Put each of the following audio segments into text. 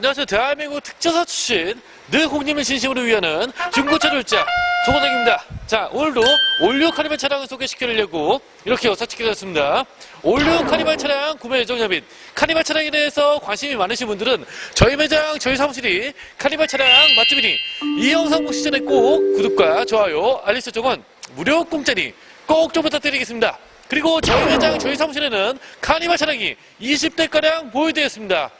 안녕하세요. 대한민국 특전사 출신 늘 홍님을 진심으로 위하는 중고차 졸자 조건덕입니다. 자, 오늘도 올류 카니발 차량을 소개시켜드리려고 이렇게 여사치게 되었습니다. 올류 카니발 차량 구매 예정자 및 카니발 차량에 대해서 관심이 많으신 분들은 저희 매장, 저희 사무실이 카니발 차량 맛집이니 이 영상 보시기 전에 꼭 구독과 좋아요, 알림 설정은 무료 공짜니 꼭 좀 부탁드리겠습니다. 그리고 저희 매장, 저희 사무실에는 카니발 차량이 20대가량 보유되어 습니다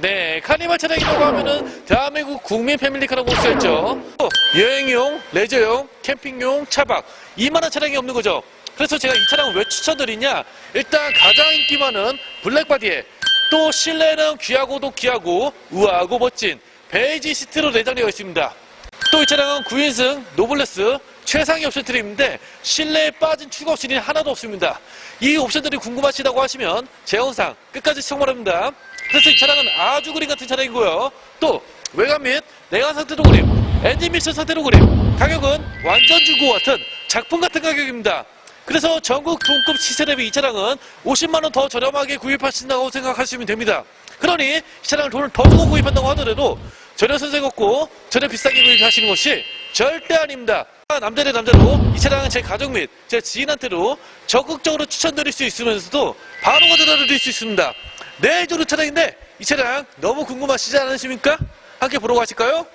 네, 카니발 차량이라고 하면은 대한민국 국민 패밀리카라고 볼수 있죠. 또 여행용, 레저용, 캠핑용, 차박 이만한 차량이 없는 거죠. 그래서 제가 이 차량을 왜 추천드리냐? 일단 가장 인기 많은 블랙바디에 또 실내는 귀하고도 귀하고 우아하고 멋진 베이지 시트로 내장되어 있습니다. 또 이 차량은 9인승 노블레스 최상위 옵션 트림인데 실내에 빠진 추가 옵션이 하나도 없습니다. 이 옵션들이 궁금하시다고 하시면 제 영상 끝까지 시청 바랍니다. 그래서 이 차량은 아주 그림 같은 차량이고요. 또 외관 및 내관 상태도 그림, 엔진 미션 상태도 그림, 가격은 완전 중고 같은 작품 같은 가격입니다. 그래서 전국 동급 시세 대비 이 차량은 50만 원 더 저렴하게 구입하신다고 생각하시면 됩니다. 그러니 이 차량을 돈을 더 주고 구입한다고 하더라도 전혀 선생 없고 전혀 비싸게 구입하시는 것이 절대 아닙니다. 남자 대 남자로 이 차량은 제 가족 및 제 지인한테도 적극적으로 추천드릴 수 있으면서도 바로 가져다 드릴 수 있습니다. 네, 저도 차량인데 이 차량 너무 궁금하시지 않으십니까? 함께 보러 가실까요?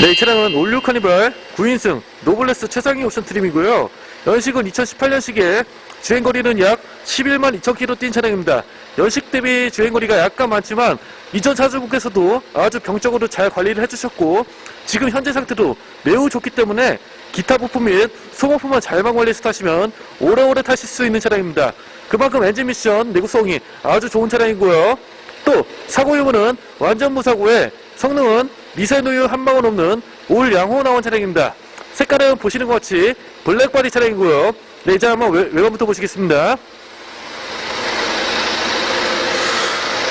네, 이 차량은 올류 카니발 9인승 노블레스 최상위 옵션 트림이고요. 연식은 2018년식에 주행거리는 약 11만 2천 킬로 뛴 차량입니다. 연식 대비 주행거리가 약간 많지만 이전 차주분께서도 아주 병적으로 잘 관리를 해주셨고 지금 현재 상태도 매우 좋기 때문에 기타 부품 및 소모품만 잘만 관리해서 타시면 오래오래 타실 수 있는 차량입니다. 그만큼 엔진 미션 내구성이 아주 좋은 차량이고요. 또 사고 유무는 완전 무사고에 성능은 미세 노유 한 방울 없는 올 양호 나온 차량입니다. 색깔은 보시는 것 같이 블랙바디 차량이고요. 네, 이제 한번 외, 외관부터 보시겠습니다.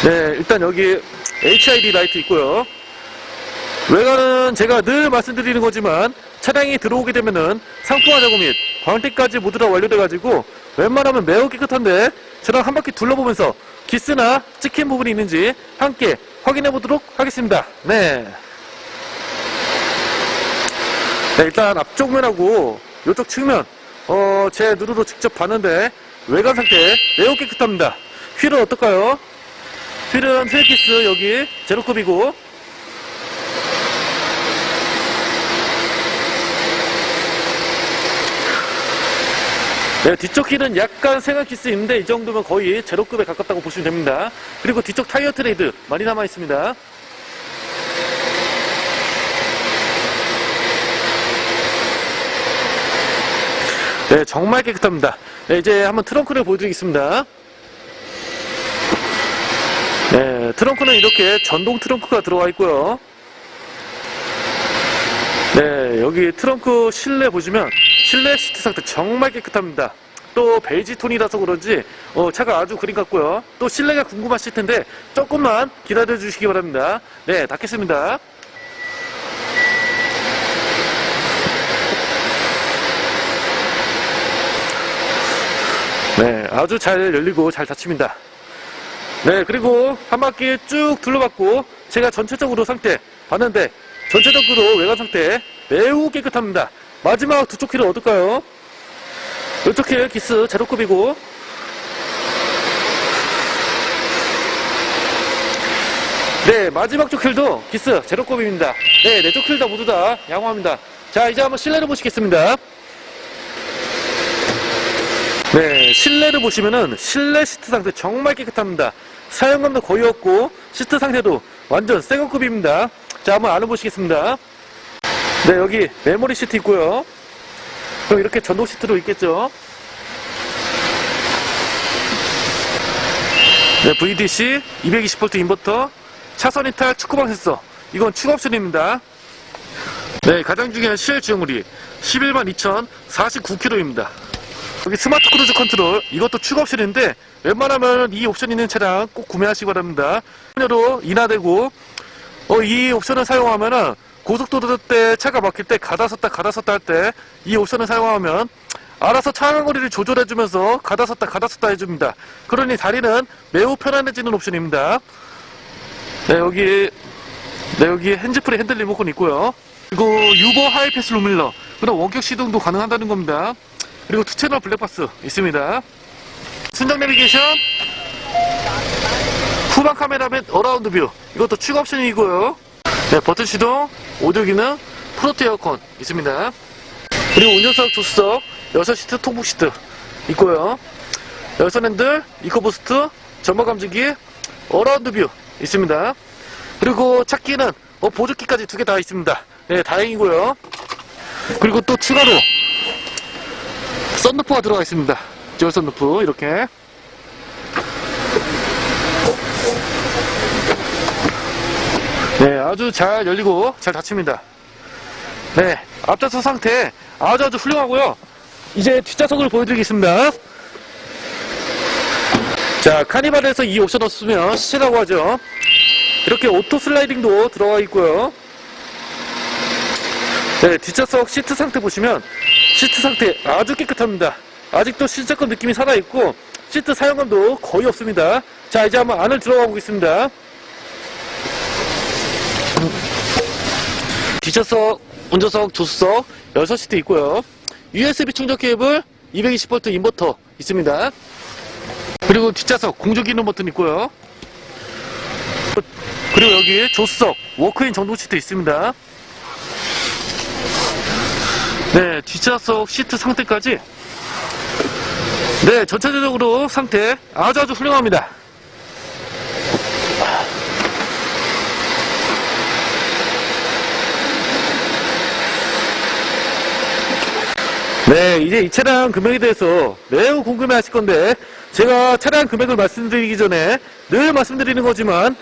네, 일단 여기 HID 라이트 있고요. 외관은 제가 늘 말씀드리는 거지만 차량이 들어오게 되면은 상품화 작업 및 광택까지 모두 다 완료돼가지고 웬만하면 매우 깨끗한데 저랑 한 바퀴 둘러보면서 기스나 찍힌 부분이 있는지 함께 확인해 보도록 하겠습니다. 네. 네, 일단 앞쪽면하고 이쪽 측면, 어, 제 눈으로 직접 봤는데 외관 상태 매우 깨끗합니다. 휠은 어떨까요? 휠은 휠키스 여기 제로급이고 네, 뒤쪽 휠은 약간 생각 키스 있는데 이 정도면 거의 제로급에 가깝다고 보시면 됩니다. 그리고 뒤쪽 타이어 트레이드 많이 남아 있습니다. 네, 정말 깨끗합니다. 네, 이제 한번 트렁크를 보여드리겠습니다. 네, 트렁크는 이렇게 전동 트렁크가 들어와 있고요. 네, 여기 트렁크 실내 보시면 실내 시트 상태 정말 깨끗합니다. 또 베이지 톤이라서 그런지 어, 차가 아주 그림 같고요. 또 실내가 궁금하실 텐데 조금만 기다려 주시기 바랍니다. 네, 닫겠습니다. 네, 아주 잘 열리고 잘 닫힙니다. 네, 그리고 한 바퀴 쭉 둘러봤고 제가 전체적으로 상태 봤는데 전체적으로 외관 상태 매우 깨끗합니다. 마지막 두쪽 휠은 어떨까요? 이쪽 휠 기스 제로급이고 네, 마지막 쪽 휠도 기스 제로급입니다. 네, 네쪽 휠 다 모두 다 양호합니다. 자, 이제 한번 실내를 보시겠습니다. 네, 실내를 보시면은 실내 시트 상태 정말 깨끗합니다. 사용감도 거의 없고 시트 상태도 완전 새거급입니다. 자, 한번 안을 보시겠습니다. 네, 여기 메모리 시트 있고요. 그럼 이렇게 전동 시트로 있겠죠. 네, VDC 220V 인버터 차선 이탈 축구방 센서 이건 추가 옵션입니다. 네, 가장 중요한 실 주행거리 11만 2,049km입니다. 여기 스마트 크루즈 컨트롤 이것도 추가 옵션인데 웬만하면 이 옵션 있는 차량 꼭 구매하시기 바랍니다. 전혀로 인하되고 어, 이 옵션을 사용하면은 고속도로 때 차가 막힐 때 가다 섰다 가다 섰다 할 때 이 옵션을 사용하면 알아서 차간 거리를 조절해주면서 가다 섰다 가다 섰다 해줍니다. 그러니 다리는 매우 편안해지는 옵션입니다. 네, 여기, 네, 여기 핸즈프리 핸들 리모컨 있고요. 그리고 유버 하이패스 룸밀러, 그리고 원격 시동도 가능하다는 겁니다. 그리고 투 채널 블랙박스 있습니다. 순정 내비게이션, 후방 카메라 및 어라운드 뷰, 이것도 추가 옵션이고요. 네, 버튼 시동, 오디오 기능, 프로트 에어컨 있습니다. 그리고 운전석, 조수석, 6시트, 통북 시트 있고요. 열선 핸들, 이코부스트, 전방 감지기, 어라운드 뷰 있습니다. 그리고 찾기는 어, 보조키까지 두 개 다 있습니다. 네, 다행이고요. 그리고 또 추가로 썬루프가 들어가 있습니다. 듀얼 썬루프 이렇게. 네, 아주 잘 열리고 잘 닫힙니다. 네, 앞좌석 상태 아주 아주 훌륭하고요. 이제 뒷좌석을 보여드리겠습니다. 자, 카니발에서 이 옵션 없으면 시체라고 하죠. 이렇게 오토 슬라이딩도 들어가 있고요. 네, 뒷좌석 시트 상태 보시면 시트 상태 아주 깨끗합니다. 아직도 신차급 느낌이 살아있고 시트 사용감도 거의 없습니다. 자, 이제 한번 안을 들어가 보겠습니다. 뒷좌석, 운전석, 조수석 6시트 있고요. USB 충전 케이블 220V 인버터 있습니다. 그리고 뒷좌석 공조 기능 버튼 있고요. 그리고 여기 조수석 워크인 전동 시트 있습니다. 네, 뒷좌석 시트 상태까지 네, 전체적으로 상태 아주 아주 훌륭합니다. 네, 이제 이 차량 금액에 대해서 매우 궁금해 하실 건데, 제가 차량 금액을 말씀드리기 전에 늘 말씀드리는 거지만,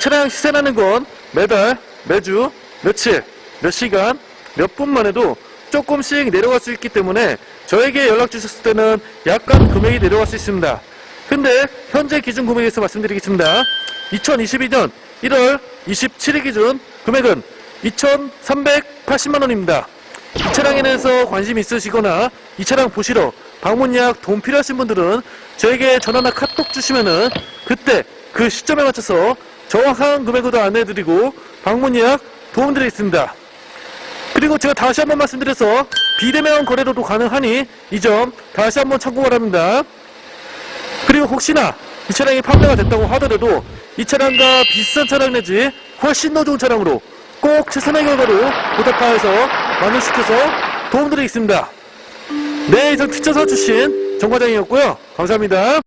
차량 시세라는 건 매달, 매주, 며칠, 몇 시간, 몇 분만 해도 조금씩 내려갈 수 있기 때문에 저에게 연락 주셨을 때는 약간 금액이 내려갈 수 있습니다. 근데 현재 기준 금액에서 말씀드리겠습니다. 2022년 1월 27일 기준 금액은 2,380만 원입니다. 이 차량에 대해서 관심 있으시거나 이 차량 보시러 방문 예약 도움 필요하신 분들은 저에게 전화나 카톡 주시면은 그때 그 시점에 맞춰서 정확한 금액으로 안내해드리고 방문 예약 도움드리겠습니다. 그리고 제가 다시 한번 말씀드려서 비대면 거래로도 가능하니 이 점 다시 한번 참고 바랍니다. 그리고 혹시나 이 차량이 판매가 됐다고 하더라도 이 차량과 비슷한 차량 내지 훨씬 더 좋은 차량으로 꼭 최선의 결과로 보답하여서 만족시켜서 도움드리겠습니다. 네, 이상 뒷좌석 주신 정과장이었고요. 감사합니다.